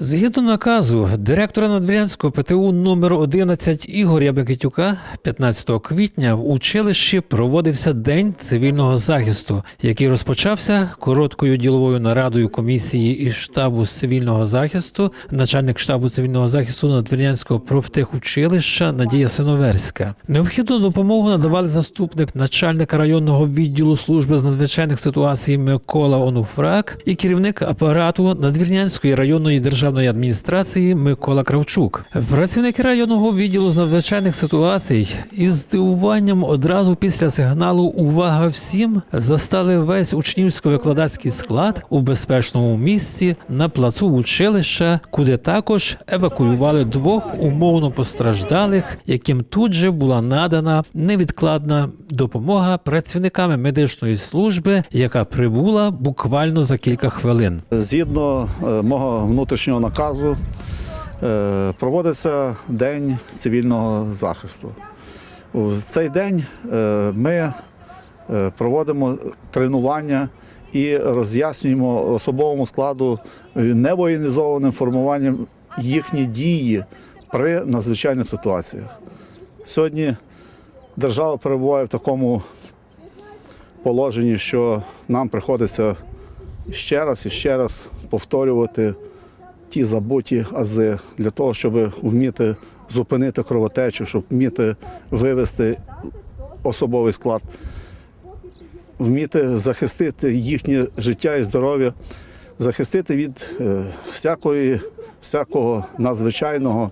Згідно наказу директора Надвірянського ПТУ номер 11 Ігоря Бекетюка 15 квітня в училищі проводився День цивільного захисту, який розпочався короткою діловою нарадою комісії із штабу цивільного захисту, начальник штабу цивільного захисту Надвірянського профтехучилища Надія Синоверська. Необхідну допомогу надавали заступник начальника районного відділу служби з надзвичайних ситуацій Микола Онуфрак і керівник апарату Надвірнянської районної державної адміністрації Микола Кравчук. Працівники районного відділу з надзвичайних ситуацій із здивуванням одразу після сигналу Увага всім застали весь учнівсько-викладацький склад у безпечному місці на плацу училища, куди також евакуювали двох умовно постраждалих, яким тут же була надана невідкладна допомога працівниками медичної служби, яка прибула буквально за кілька хвилин. Згідно е, мого внутрішнього наказу е, проводиться День цивільного захисту. У цей день е, ми е, проводимо тренування і роз'яснюємо особовому складу невоєнізованим формуванням їхні дії при надзвичайних ситуаціях. Сьогодні держава перебуває в такому положенні, що нам приходиться ще раз і ще раз повторювати ті забуті ази для того, щоб вміти зупинити кровотечу, щоб вміти вивести особовий склад, вміти захистити їхнє життя і здоров'я, захистити від е, всякої, всякого надзвичайного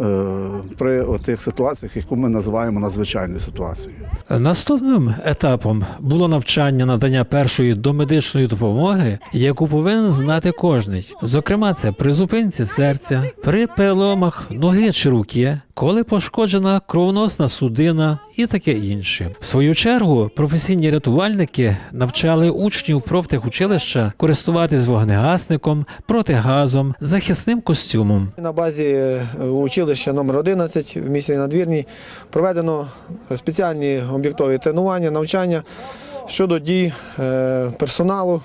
е, при тих ситуаціях, яку ми називаємо надзвичайною ситуацією. Наступним етапом було навчання надання першої домедичної допомоги, яку повинен знати кожний. Зокрема, це при зупинці серця, при переломах ноги чи руки, коли пошкоджена кровоносна судина і таке інше. В свою чергу професійні рятувальники навчали учнів профтехучилища користуватись вогнегасником, протигазом, захисним костюмом. На базі е, училища номер 11 в місті Надвірній проведено спеціальні об'єктові тренування, навчання щодо дій е, персоналу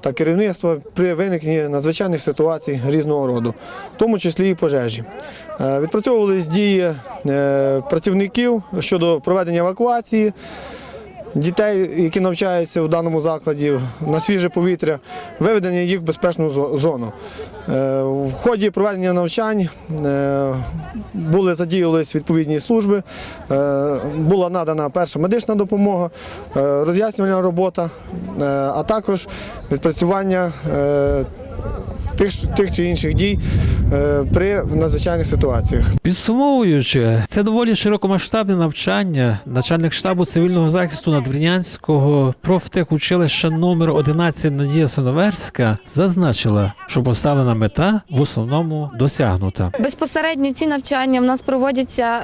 та керівництва при виникненні надзвичайних ситуацій різного роду, в тому числі і пожежі. Е, Відпрацьовувались дії е, працівників щодо проведення евакуації. Дітей, які навчаються в даному закладі на свіже повітря, виведення їх в безпечну зону. Е, В ході проведення навчань е, були задіялись відповідні служби, е, була надана перша медична допомога, роз'яснювальна робота, а також відпрацювання тих, тих чи інших дій е, при надзвичайних ситуаціях. Підсумовуючи, це доволі широкомасштабне навчання. Начальник штабу цивільного захисту Надвірнянського профтехучилища номер 11 Надія Синоверська зазначила, що поставлена мета в основному досягнута. Безпосередньо ці навчання в нас проводяться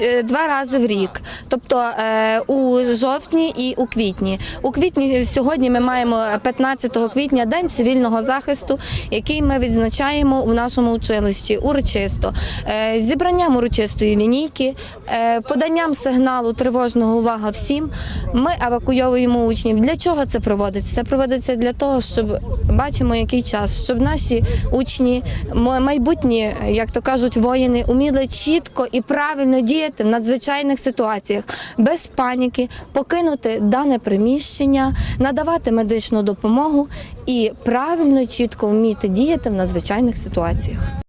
е, два рази в рік, тобто е, у жовтні і у квітні. У квітні сьогодні ми маємо 15 квітня День цивільного захисту, який ми відзначаємо у нашому училищі урочисто. Е, зібранням урочистої лінійки, е, поданням сигналу тривожного увага всім. Ми евакуйовуємо учнів. Для чого це проводиться? Це проводиться для того, щоб бачимо, який час, щоб наші учні, майбутні, як то кажуть, воїни, уміли чітко і правильно діяти в надзвичайних ситуаціях, без паніки, покинути дане приміщення, надавати медичну допомогу і правильно, чітко вміти діяти в надзвичайних ситуаціях.